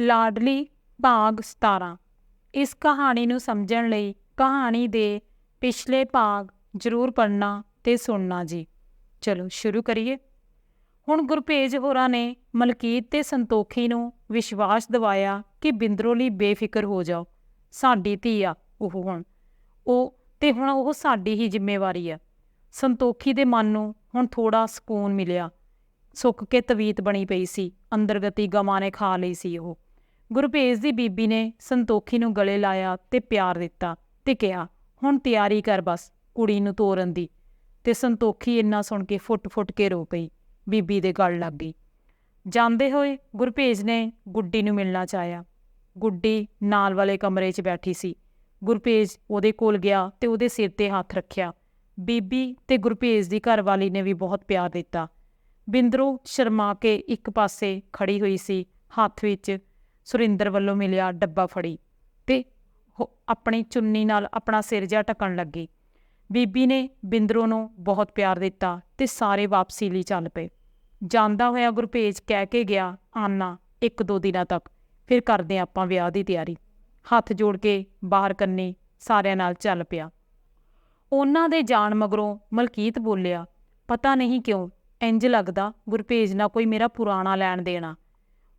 ਲਾਡਲੀ ਭਾਗ 17 ਇਸ ਕਹਾਣੀ ਨੂੰ ਸਮਝਣ ਲਈ ਕਹਾਣੀ ਦੇ ਪਿਛਲੇ ਭਾਗ ਜ਼ਰੂਰ ਪੜ੍ਹਨਾ ਤੇ ਸੁਣਨਾ ਜੀ। ਚਲੋ ਸ਼ੁਰੂ ਕਰੀਏ। ਹੁਣ ਗੁਰਪੇਜ ਹੋਰਾਂ ਨੇ ਮਲਕੀਤ ਤੇ ਸੰਤੋਖੀ ਨੂੰ ਵਿਸ਼ਵਾਸ ਦਿਵਾਇਆ ਕਿ ਬਿੰਦਰੋ ਲਈ ਬੇਫਿਕਰ ਹੋ ਜਾਓ। ਸਾਡੀ ਧੀ ਆ ਉਹ ਹੁਣ। ਉਹ ਤੇ ਹੁਣ ਉਹ ਸਾਡੀ ਹੀ ਜ਼ਿੰਮੇਵਾਰੀ ਆ। ਸੰਤੋਖੀ ਦੇ ਮਨ ਨੂੰ ਹੁਣ ਥੋੜਾ ਸਕੂਨ ਮਿਲਿਆ। ਸੁੱਕ ਕੇ ਤਵੀਤ ਬਣੀ ਪਈ ਸੀ। ਅੰਦਰਗਤੀ ਗਮਾਂ ਨੇ ਖਾ ਲਈ ਸੀ ਉਹ। ਗੁਰਭੇਜ ਦੀ ਬੀਬੀ ਨੇ ਸੰਤੋਖੀ ਨੂੰ ਗਲੇ ਲਾਇਆ ਤੇ ਪਿਆਰ ਦਿੱਤਾ ਤੇ ਕਿਹਾ, ਹੁਣ ਤਿਆਰੀ ਕਰ ਬਸ, ਕੁੜੀ ਨੂੰ ਤੋਰਨ ਦੀ। ਤੇ ਸੰਤੋਖੀ ਇੰਨਾ ਸੁਣ ਕੇ ਫੁੱਟ-ਫੁੱਟ ਕੇ ਰੋ ਪਈ, ਬੀਬੀ ਦੇ ਗਲ ਲੱਗ ਗਈ। ਜਾਂਦੇ ਹੋਏ ਗੁਰਭੇਜ ਨੇ ਗੁੱਡੀ ਨੂੰ ਮਿਲਣਾ ਚਾਹਿਆ। ਗੁੱਡੀ ਨਾਲ ਵਾਲੇ ਕਮਰੇ 'ਚ ਬੈਠੀ ਸੀ। ਗੁਰਪੇਜ ਉਹਦੇ ਕੋਲ ਗਿਆ ਤੇ ਉਹਦੇ ਸਿਰ ਤੇ ਹੱਥ ਰੱਖਿਆ। ਬੀਬੀ ਤੇ ਗੁਰਪੇਜ ਦੀ ਘਰਵਾਲੀ ਨੇ ਵੀ ਬਹੁਤ ਪਿਆਰ ਦਿੱਤਾ। ਬਿੰਦਰੋ ਸ਼ਰਮਾ ਕੇ ਇੱਕ ਪਾਸੇ ਖੜੀ ਹੋਈ ਸੀ, ਹੱਥ ਵਿੱਚ ਸੁਰਿੰਦਰ ਵੱਲੋਂ ਮਿਲਿਆ ਡੱਬਾ ਫੜੀ ਤੇ ਉਹ ਆਪਣੀ ਚੁੰਨੀ ਨਾਲ ਆਪਣਾ ਸਿਰ ਜਿਹਾ ਢੱਕਣ ਲੱਗੀ। ਬੀਬੀ ਨੇ ਬਿੰਦਰੋ ਨੂੰ ਬਹੁਤ ਪਿਆਰ ਦਿੱਤਾ ਤੇ ਸਾਰੇ ਵਾਪਸੀ ਲਈ ਚੱਲ ਪਏ। ਜਾਂਦਾ ਹੋਇਆ ਗੁਰਪੇਜ ਕਹਿ ਕੇ ਗਿਆ, ਆਨਾ, ਇੱਕ ਦੋ ਦਿਨਾਂ ਤੱਕ, ਫਿਰ ਕਰਦੇ ਹਾਂ ਆਪਾਂ ਵਿਆਹ ਦੀ ਤਿਆਰੀ। ਹੱਥ ਜੋੜ ਕੇ ਬਾਹਰ ਕੰਨੇ ਸਾਰਿਆਂ ਨਾਲ ਚੱਲ ਪਿਆ। ਉਹਨਾਂ ਦੇ ਜਾਣ ਮਗਰੋਂ ਮਲਕੀਤ ਬੋਲਿਆ, ਪਤਾ ਨਹੀਂ ਕਿਉਂ ਇੰਜ ਲੱਗਦਾ ਗੁਰਪੇਜ ਨਾਲ ਕੋਈ ਮੇਰਾ ਪੁਰਾਣਾ ਲੈਣ ਦੇਣਾ।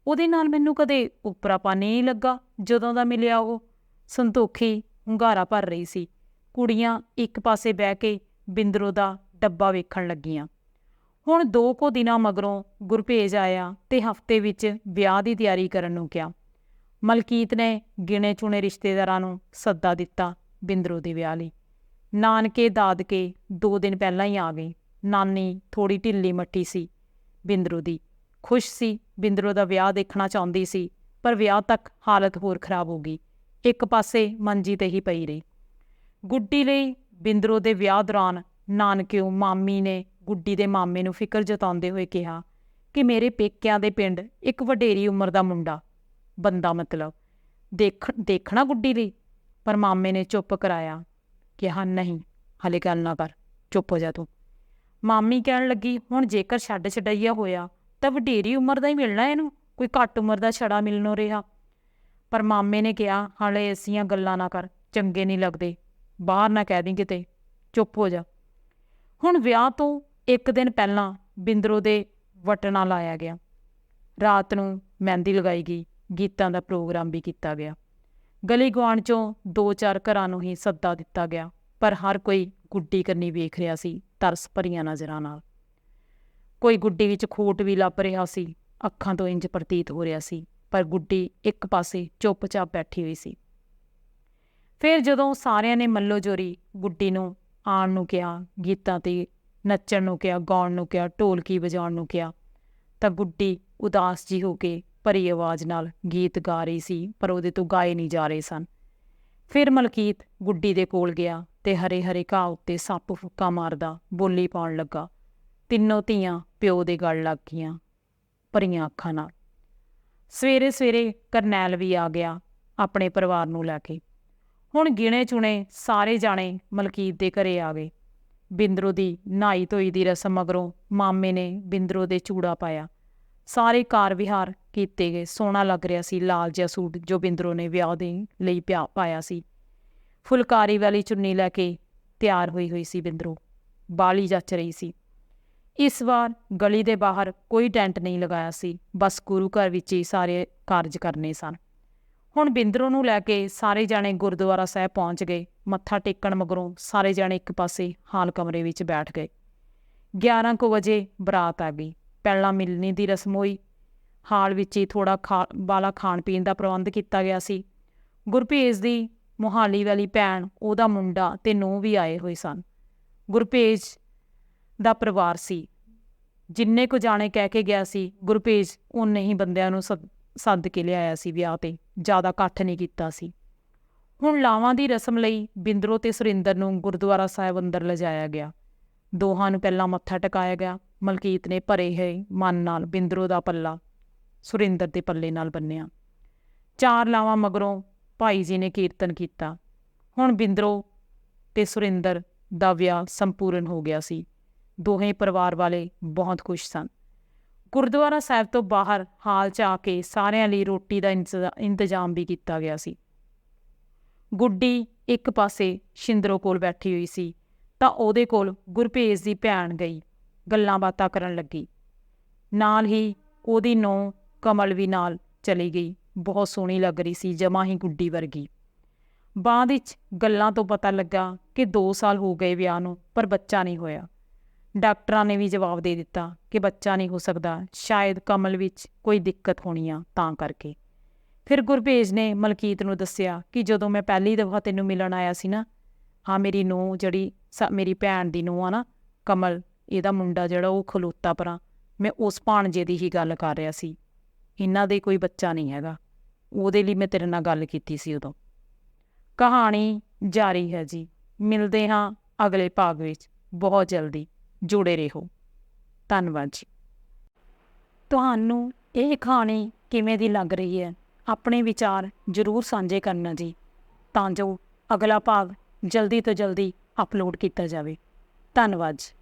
ਉਹਦੇ ਨਾਲ ਮੈਨੂੰ ਕਦੇ ਉਪਰਾਪਾ ਨਹੀਂ ਲੱਗਾ ਜਦੋਂ ਦਾ ਮਿਲਿਆ ਉਹ। ਸੰਤੋਖੀ ਹੁੰਗਾਰਾ ਭਰ ਰਹੀ ਸੀ। ਕੁੜੀਆਂ ਇੱਕ ਪਾਸੇ ਬਹਿ ਕੇ ਬਿੰਦਰੋ ਦਾ ਡੱਬਾ ਵੇਖਣ ਲੱਗੀਆਂ। ਹੁਣ ਦੋ ਕੋ ਦਿਨਾਂ ਮਗਰੋਂ ਗੁਰਪੇਜ ਆਇਆ ਤੇ ਹਫ਼ਤੇ ਵਿੱਚ ਵਿਆਹ ਦੀ ਤਿਆਰੀ ਕਰਨ ਨੂੰ ਕਿਹਾ। ਮਲਕੀਤ ਨੇ ਗਿਣੇ ਚੁਣੇ ਰਿਸ਼ਤੇਦਾਰਾਂ ਨੂੰ ਸੱਦਾ ਦਿੱਤਾ ਬਿੰਦਰੋ ਦੇ ਵਿਆਹ ਲਈ। ਨਾਨਕੇ ਦਾਦਕੇ ਦੋ ਦਿਨ ਪਹਿਲਾਂ ਹੀ ਆ ਗਏ ਨਾਨੀ ਥੋੜੀ ਢਿੱਲੀ ਮੱਠੀ ਸੀ ਬਿੰਦਰੋ ਦੀ। ਖੁਸ਼ ਸੀ, ਬਿੰਦਰੋ ਦਾ ਵਿਆਹ ਦੇਖਣਾ ਚਾਹੁੰਦੀ ਸੀ, ਪਰ ਵਿਆਹ ਤੱਕ ਹਾਲਤ ਹੋਰ ਖਰਾਬ ਹੋ ਗਈ। ਇੱਕ ਪਾਸੇ ਮੰਜੀ ਤੇ ਹੀ ਪਈ ਰਹੀ। ਗੁੱਡੀ ਲਈ ਬਿੰਦਰੋ ਦੇ ਵਿਆਹ ਦੌਰਾਨ ਨਾਨਕਿਓ, ਮਾਮੀ ਨੇ ਗੁੱਡੀ ਦੇ ਮਾਮੇ ਨੂੰ ਫਿਕਰ ਜਤਾਉਂਦੇ ਹੋਏ ਕਿਹਾ ਕਿ ਮੇਰੇ ਪੇਕਿਆਂ ਦੇ ਪਿੰਡ ਇੱਕ ਵਡੇਰੀ ਉਮਰ ਦਾ ਮੁੰਡਾ। ਬੰਦਾ ਮਤਲਬ, ਦੇਖ, ਦੇਖਣਾ ਗੁੱਡੀ ਲਈ? ਪਰ ਮਾਮੇ ਨੇ ਚੁੱਪ ਕਰਾਇਆ, ਕਿਹਾ, ਨਹੀਂ, ਹਲੇ ਗੱਲ ਨਾ ਕਰ, ਚੁੱਪ ਹੋ ਜਾ ਤੂੰ। ਮਾਮੀ ਕਹਿਣ ਲੱਗੀ, ਹੁਣ ਜੇਕਰ ਛੱਡ ਛਡਈਆ ਹੋਇਆ ਤਾਂ ਵਡੇਰੀ ਉਮਰ ਦਾ ਹੀ ਮਿਲਣਾ ਇਹਨੂੰ, ਕੋਈ ਘੱਟ ਉਮਰ ਦਾ ਛੜਾ ਮਿਲਣੋਂ ਰਿਹਾ। ਪਰ ਮਾਮੇ ਨੇ ਕਿਹਾ, ਹਾਲੇ ਐਸੀਆਂ ਗੱਲਾਂ ਨਾ ਕਰ, ਚੰਗੇ ਨਹੀਂ ਲੱਗਦੇ। ਬਾਹਰ ਨਾ ਕਹਿ ਦੀ ਕਿਤੇ, ਚੁੱਪ ਹੋ ਜਾ। ਹੁਣ ਵਿਆਹ ਤੋਂ ਇੱਕ ਦਿਨ ਪਹਿਲਾਂ ਬਿੰਦਰੋ ਦੇ ਵਟਣਾ ਲਾਇਆ ਗਿਆ। ਰਾਤ ਨੂੰ ਮਹਿੰਦੀ ਲਗਾਈ ਗਈ, ਗੀਤਾਂ ਦਾ ਪ੍ਰੋਗਰਾਮ ਵੀ ਕੀਤਾ ਗਿਆ। ਗਲੀ ਗੁਆਂਢ ਚੋਂ ਦੋ ਚਾਰ ਘਰਾਂ ਨੂੰ ਹੀ ਸੱਦਾ ਦਿੱਤਾ ਗਿਆ, ਪਰ ਹਰ ਕੋਈ ਗੁੱਡੀ ਕਰਨੀ ਵੇਖ ਰਿਹਾ ਸੀ ਤਰਸ ਭਰੀਆਂ ਨਜ਼ਰਾਂ ਨਾਲ। ਕੋਈ ਗੁੱਡੀ ਵਿੱਚ ਖੋਟ ਵੀ ਲੱਭ ਰਿਹਾ ਸੀ, ਅੱਖਾਂ ਤੋਂ ਇੰਜ ਪ੍ਰਤੀਤ ਹੋ ਰਿਹਾ ਸੀ, ਪਰ ਗੁੱਡੀ ਇੱਕ ਪਾਸੇ ਚੁੱਪਚਾਪ ਬੈਠੀ ਹੋਈ ਸੀ। ਫਿਰ ਜਦੋਂ ਸਾਰਿਆਂ ਨੇ ਮੱਲੋ ਜੋਰੀ, ਗੁੱਡੀ ਨੂੰ ਆਉਣ ਨੂੰ ਕਿਹਾ, ਗੀਤਾਂ ਤੇ ਨੱਚਣ ਨੂੰ ਕਿਹਾ, ਗਾਉਣ ਨੂੰ ਕਿਹਾ, ਢੋਲਕੀ ਵਜਾਉਣ ਨੂੰ ਕਿਹਾ, ਤਾਂ ਗੁੱਡੀ ਉਦਾਸ ਜੀ ਹੋ ਕੇ ਭਰੀ ਆਵਾਜ਼ ਨਾਲ ਗੀਤ ਗਾ ਰਹੀ ਸੀ, ਪਰ ਉਹਦੇ ਤੋਂ ਗਾਏ ਨਹੀਂ ਜਾ ਰਹੇ ਸਨ। ਫਿਰ ਮਲਕੀਤ ਗੁੱਡੀ ਦੇ ਕੋਲ ਗਿਆ ਤੇ ਹਰੇ ਹਰੇ ਘਾਹ ਉੱਤੇ ਸੱਪ ਫੁੱਕਾ ਮਾਰਦਾ ਬੋਲੀ ਪਾਉਣ ਲੱਗਾ। ਤਿੰਨੋਂ ਧੀਆਂ ਪਿਓ ਦੇ ਗਲ ਲੱਗ ਗਈਆਂ, ਭਰੀਆਂ ਅੱਖਾਂ ਨਾਲ। ਸਵੇਰੇ ਸਵੇਰੇ ਕਰਨੈਲ ਵੀ ਆ ਗਿਆ ਆਪਣੇ ਪਰਿਵਾਰ ਨੂੰ ਲੈ ਕੇ। ਹੁਣ ਗਿਣੇ ਚੁਣੇ ਸਾਰੇ ਜਾਣੇ ਮਲਕੀਤ ਦੇ ਘਰੇ ਆ ਗਏ। ਬਿੰਦਰੋ ਦੀ ਨਹਾਈ ਧੋਈ ਦੀ ਰਸਮ ਮਗਰੋਂ ਮਾਮੇ ਨੇ ਬਿੰਦਰੋ ਦੇ ਚੂੜਾ ਪਾਇਆ। ਸਾਰੇ ਕਾਰ ਵਿਹਾਰ ਕੀਤੇ ਗਏ। ਸੋਹਣਾ ਲੱਗ ਰਿਹਾ ਸੀ, ਲਾਲ ਜਿਹਾ ਸੂਟ ਜੋ ਬਿੰਦਰੋ ਨੇ ਵਿਆਹ ਦੇ ਲਈ ਪਿਆ, ਪਾਇਆ ਸੀ। ਫੁਲਕਾਰੀ ਵਾਲੀ ਚੁੰਨੀ ਲੈ ਕੇ ਤਿਆਰ ਹੋਈ ਹੋਈ ਸੀ ਬਿੰਦਰੋ। ਬਾਲੀ ਜੱਚ ਰਹੀ ਸੀ। ਇਸ ਵਾਰ ਗਲੀ ਦੇ ਬਾਹਰ ਕੋਈ ਟੈਂਟ ਨਹੀਂ ਲਗਾਇਆ ਸੀ। ਬਸ ਗੁਰੂ ਘਰ ਵਿੱਚ ਹੀ ਸਾਰੇ ਕਾਰਜ ਕਰਨੇ ਸਨ। ਹੁਣ ਬਿੰਦਰੋ ਨੂੰ ਲੈ ਕੇ ਸਾਰੇ ਜਾਣੇ ਗੁਰਦੁਆਰਾ ਸਾਹਿਬ ਪਹੁੰਚ ਗਏ। ਮੱਥਾ ਟੇਕਣ ਮਗਰੋਂ ਸਾਰੇ ਜਾਣੇ ਇੱਕ ਪਾਸੇ ਹਾਲ ਕਮਰੇ ਵਿੱਚ ਬੈਠ ਗਏ। 11 ਕੁ ਵਜੇ ਬਰਾਤ ਆ ਗਈ। ਪਹਿਲਾਂ ਮਿਲਣੀ ਦੀ ਰਸਮ ਹੋਈ। ਹਾਲ ਵਿੱਚ ਹੀ ਥੋੜਾ ਖਾ ਬਾਲਾ ਖਾਣ ਪੀਣ ਦਾ ਪ੍ਰਬੰਧ ਕੀਤਾ ਗਿਆ ਸੀ। ਗੁਰਪੇਜ ਦੀ ਮੁਹਾਲੀ ਵਾਲੀ ਭੈਣ, ਉਹਦਾ ਮੁੰਡਾ ਤੇ ਨੂੰਹ ਵੀ ਆਏ ਹੋਏ ਸਨ। ਗੁਰਪੇਜ ਦਾ ਪਰਿਵਾਰ ਸੀ। ਜਿੰਨੇ ਕੁ ਜਾਣੇ ਕਹਿ ਕੇ ਗਿਆ ਸੀ ਗੁਰਪੇਜ ਉਨੇ ਹੀ ਬੰਦਿਆਂ ਨੂੰ ਸੱਦ- ਸੱਦ ਕੇ ਲਿਆਇਆ ਸੀ ਵਿਆਹ ਤੇ, ਜ਼ਿਆਦਾ ਇਕੱਠ ਨਹੀਂ ਕੀਤਾ ਸੀ। ਹੁਣ ਲਾਵਾਂ ਦੀ ਰਸਮ ਲਈ ਬਿੰਦਰੋ ਤੇ ਸੁਰਿੰਦਰ ਨੂੰ ਗੁਰਦੁਆਰਾ ਸਾਹਿਬ ਅੰਦਰ ਲਿਜਾਇਆ ਗਿਆ। ਦੋਹਾਂ ਨੂੰ ਪਹਿਲਾਂ ਮੱਥਾ ਟਿਕਾਇਆ ਗਿਆ। ਮਲਕੀਤ ਨੇ ਭਰੇ ਹੋਏ ਮਨ ਨਾਲ ਬਿੰਦਰੋ ਦਾ ਪੱਲਾ ਸੁਰਿੰਦਰ ਦੇ ਪੱਲੇ ਨਾਲ ਬੰਨਿਆ। ਚਾਰ ਲਾਵਾਂ ਮਗਰੋਂ ਭਾਈ ਜੀ ਨੇ ਕੀਰਤਨ ਕੀਤਾ। ਹੁਣ ਬਿੰਦਰੋ ਤੇ ਸੁਰਿੰਦਰ ਦਾ ਵਿਆਹ ਸੰਪੂਰਨ ਹੋ ਗਿਆ ਸੀ। ਦੋਹੇ ਪਰਿਵਾਰ ਵਾਲੇ ਬਹੁਤ ਖੁਸ਼ ਸਨ। ਗੁਰਦੁਆਰਾ ਸਾਹਿਬ ਤੋਂ ਬਾਹਰ ਹਾਲ 'ਚ ਆ ਕੇ ਸਾਰਿਆਂ ਲਈ ਰੋਟੀ ਦਾ ਇੰਤਜ਼ਾ- ਇੰਤਜ਼ਾਮ ਵੀ ਕੀਤਾ ਗਿਆ ਸੀ। ਗੁੱਡੀ ਇੱਕ ਪਾਸੇ ਸ਼ਿੰਦਰੋ ਕੋਲ ਬੈਠੀ ਹੋਈ ਸੀ, ਤਾਂ ਉਹਦੇ ਕੋਲ ਗੁਰਪੇਜ਼ ਦੀ ਭੈਣ ਗਈ, ਗੱਲਾਂ ਬਾਤਾਂ ਕਰਨ ਲੱਗੀ। ਨਾਲ ਹੀ ਉਹਦੀ ਨੂੰਹ ਕਮਲ ਵੀ ਨਾਲ ਚਲੀ ਗਈ, ਬਹੁਤ ਸੋਹਣੀ ਲੱਗ ਰਹੀ ਸੀ, ਜਮਾਂ ਹੀ ਗੁੱਡੀ ਵਰਗੀ। ਬਾਅਦ ਵਿੱਚ ਗੱਲਾਂ ਤੋਂ ਪਤਾ ਲੱਗਾ ਕਿ 2 ਸਾਲ ਹੋ ਗਏ ਵਿਆਹ ਨੂੰ, ਪਰ ਬੱਚਾ ਨਹੀਂ ਹੋਇਆ। ਡਾਕਟਰਾਂ ਨੇ ਵੀ ਜਵਾਬ ਦੇ ਦਿੱਤਾ ਕਿ ਬੱਚਾ ਨਹੀਂ ਹੋ ਸਕਦਾ। ਸ਼ਾਇਦ ਕਮਲ ਵਿੱਚ ਕੋਈ ਦਿੱਕਤ ਹੋਣੀ ਆ ਤਾਂ ਕਰਕੇ। ਫਿਰ ਗੁਰਭੇਜ ਨੇ ਮਲਕੀਤ ਨੂੰ ਦੱਸਿਆ ਕਿ ਜਦੋਂ ਮੈਂ ਪਹਿਲੀ ਦਫਾ ਤੈਨੂੰ ਮਿਲਣ ਆਇਆ ਸੀ ਨਾ, ਹਾਂ, ਮੇਰੀ ਨੂੰਹ ਜਿਹੜੀ ਸ- ਮੇਰੀ ਭੈਣ ਦੀ ਨੂੰਹ ਆ ਨਾ, ਕਮਲ, ਇਹਦਾ ਮੁੰਡਾ ਜਿਹੜਾ ਉਹ ਖਲੋਤਾ ਪਰਾਂ, ਮੈਂ ਉਸ ਭਾਣਜੇ ਦੀ ਹੀ ਗੱਲ ਕਰ ਰਿਹਾ ਸੀ। ਇਹਨਾਂ ਦੇ ਕੋਈ ਬੱਚਾ ਨਹੀਂ ਹੈਗਾ। ਉਹਦੇ ਲਈ ਮੈਂ ਤੇਰੇ ਨਾਲ ਗੱਲ ਕੀਤੀ ਸੀ ਉਦੋਂ। ਕਹਾਣੀ ਜਾਰੀ ਹੈ ਜੀ। ਮਿਲਦੇ ਹਾਂ ਅਗਲੇ ਭਾਗ ਵਿੱਚ। ਬਹੁਤ ਜਲਦੀ। ਜੁੜੇ ਰਹੋ। ਧੰਨਵਾਦ ਜੀ। ਤੁਹਾਨੂੰ ਇਹ ਕਹਾਣੀ ਕਿਵੇਂ ਦੀ ਲੱਗ ਰਹੀ ਹੈ? ਆਪਣੇ ਵਿਚਾਰ ਜ਼ਰੂਰ ਸਾਂਝੇ ਕਰਨਾ ਜੀ, ਤਾਂ ਜੋ ਅਗਲਾ ਭਾਗ ਜਲਦੀ ਤੋਂ ਜਲਦੀ ਅਪਲੋਡ ਕੀਤਾ ਜਾਵੇ। ਧੰਨਵਾਦ ਜੀ।